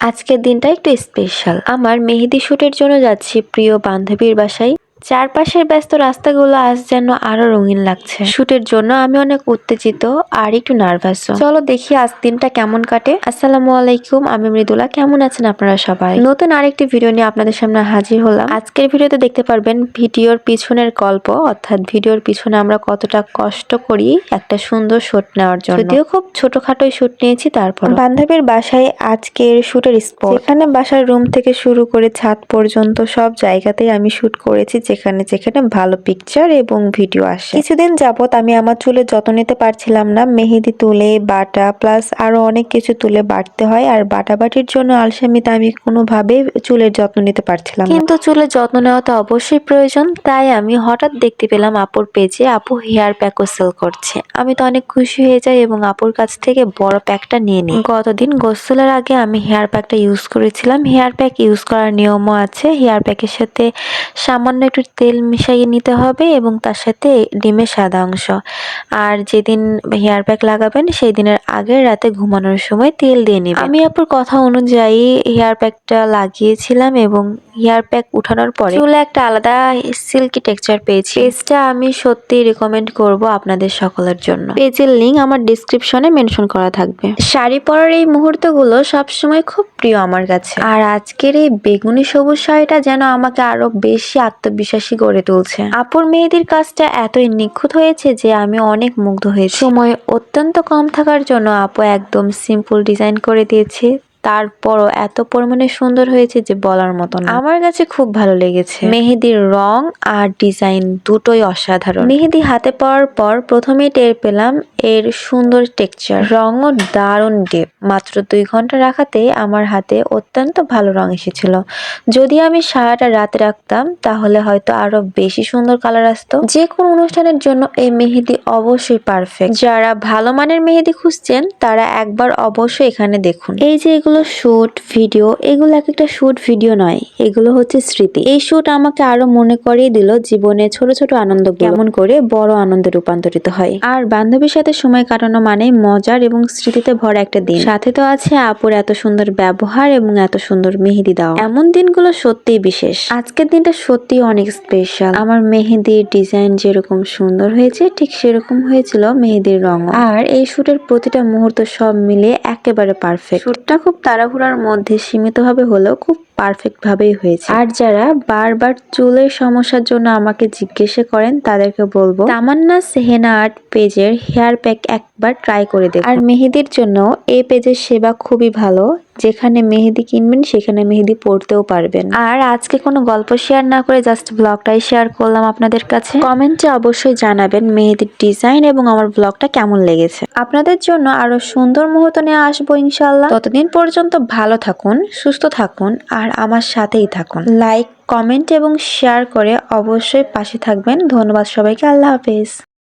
আজকের দিনটা একটু স্পেশাল আমার মেহেদি শ্যুটের জন্য যাচ্ছি প্রিয় বান্ধবীর বাসায়। চারপাশের ব্যস্ত রাস্তাগুলো আজ যেন আরও রঙিন লাগছে। শুটের জন্য আমি অনেক উত্তেজিত আর একটু নার্ভাস চলো দেখি আজ দিনটা কেমন কাটে। আসসালামু আলাইকুম, আমি মৃদুলা। কেমন আছেন আপনারা সবাই? নতুন আরেকটি ভিডিও নিয়ে আপনাদের সামনে হাজির হলাম। আজকের ভিডিওতে দেখতে পারবেন ভিডিওর পিছনের গল্প, অর্থাৎ ভিডিওর পিছনে আমরা কতটা কষ্ট করি একটা সুন্দর শুট নেওয়ার জন্য। যদিও খুব ছোটখাটো শুট নিয়েছি তারপর বান্ধবীর বাসায় আজকের শুটের স্পট। এখানে বাসার রুম থেকে শুরু করে ছাদ পর্যন্ত সব জায়গাতেই আমি শুট করেছি যেখানে যেখানে ভালো পিকচার এবং ভিডিও আসে। কিছুদিন যাবত আমি আমার চুলের যত্ন নিতে পারছিলাম না। মেহেদি তুলে, বাটা প্লাস আরও অনেক কিছু তুলে বাটতে হয়। আর বাটাবাটির জন্য আলসামিতে আমি কোনোভাবে চুলের যত্ন নিতে পারছিলাম কিন্তু চুলের যত্ন নেওয়া তো অবশ্যই প্রয়োজন। তাই আমি হঠাৎ দেখতে পেলাম আপুর পেজে আপু হেয়ার প্যাকও সেল করছে। আমি তো অনেক খুশি হয়ে যাই এবং আপুর কাছ থেকে বড় প্যাকটা নিয়ে নিই। গতদিন গোসলের আগে আমি হেয়ার প্যাকটা ইউজ করেছিলাম। হেয়ার প্যাক ইউজ করার নিয়মও আছে। হেয়ার প্যাকের সাথে সামান্য একটু তেল মিশিয়ে নিতে হবে এবং তার সাথে ডিমের সাদা অংশ। আর যেদিন হেয়ার প্যাক লাগাবেন সেই দিনের আগের রাতে ঘুমানোর সময় তেল দিয়ে নেবেন। আমি আপুর কথা অনুযায়ী হেয়ার প্যাকটা লাগিয়েছিলাম এবং হেয়ার প্যাক উঠানোর পরে চুলে একটা আলাদা সিল্কি টেক্সচার পেয়েছি। পেজটা আমি সত্যি রেকমেন্ড করব আপনাদের সকলের জন্য। পেজের লিঙ্ক আমার ডিসক্রিপশনে মেনশন করা থাকবে। শাড়ি পরার এই মুহূর্তগুলো সবসময় খুব প্রিয় আমার কাছে। আর আজকের এই বেগুনি সবুজ শাড়িটা যেন আমাকে আরও বেশি আত্মবিশ্বাসী করে তুলছে। আপুর মেয়েদের কাজটা এতই নিখুঁত হয়েছে যে আমি অনেক মুগ্ধ হয়েছি। সময় অত্যন্ত কম থাকার জন্য আপু একদম সিম্পল ডিজাইন করে দিয়েছে। তারপরও এত পরিমাণে সুন্দর হয়েছে যে বলার মতো না। আমার কাছে খুব ভালো লেগেছে। মেহেদির রং আর ডিজাইন দুটোই অসাধারণ। মেহেদি হাতে পাওয়ার পর প্রথমেই টের পেলাম এর সুন্দর টেক্সচার। রঙও দারুণ ডিপ মাত্র দুই ঘণ্টা রাখাতে আমার হাতে অত্যন্ত ভালো রং এসেছিল। যদি আমি সারাটা রাতে রাখতাম তাহলে হয়তো আরও বেশি সুন্দর কালার আসতো। যে কোনো অনুষ্ঠানের জন্য এই মেহেদি অবশ্যই পারফেক্ট যারা ভালো মানের মেহেদি খুঁজছেন তারা একবার অবশ্যই এখানে দেখুন। এই যে এগুলো শুট ভিডিও এগুলো এক একটা শুট ভিডিও নয়, এগুলো হচ্ছে স্মৃতি। এই শুট আমাকে আরও মনে করিয়ে দিল জীবনে ছোট ছোট আনন্দ কেমন করে বড় আনন্দে রূপান্তরিত হয়। আর বান্ধবীর সাথে সময় কাটানো মানে মজার এবং স্মৃতিতে ভরা একটা দিন। সাথে তো আছে আপুর এত সুন্দর ব্যবহার এবং এত সুন্দর মেহেদি দাও এমন দিনগুলো সত্যিই বিশেষ। আজকের দিনটা সত্যি অনেক স্পেশাল আমার মেহেদির ডিজাইন যেরকম সুন্দর হয়েছে, ঠিক সেরকম হয়েছিল মেহেদির রং আর এই শুটের প্রতিটা মুহূর্ত সব মিলে একেবারে পারফেক্ট শুটটা খুব তাড়াহুড়ার মধ্যে সীমিতভাবে হলেও খুব পারফেক্ট ভাবেই হয়েছে। আর যারা বারবার চুলের সমস্যার জন্য আমাকে জিজ্ঞাসা করেন, তাদেরকে বলব, তামান্না সেহেনা আর্ট পেজের হেয়ার প্যাক একবার ট্রাই করে দেখ আর মেহেদির জন্য এই পেজের সেবা খুবই ভালো। যেখানে মেহেদি কিনবেন, সেখানে মেহেদি পড়তেও পারবেন। আর আজকে কোনো গল্প শেয়ার না করে জাস্ট ব্লগটাই শেয়ার করলাম আপনাদের কাছে। কমেন্টে অবশ্যই জানাবেন মেহেদির ডিজাইন এবং আমার ব্লগটা কেমন লেগেছে। আপনাদের জন্য আরও সুন্দর মুহূর্ত নিয়ে আসব ইনশাল্লাহ ততদিন পর্যন্ত ভালো থাকুন, সুস্থ থাকুন, আর আমার সাথেই থাকুন। লাইক কমেন্ট এবং শেয়ার করে অবশ্যই পাশে থাকবেন। ধন্যবাদ সবাইকে। আল্লাহ হাফেজ।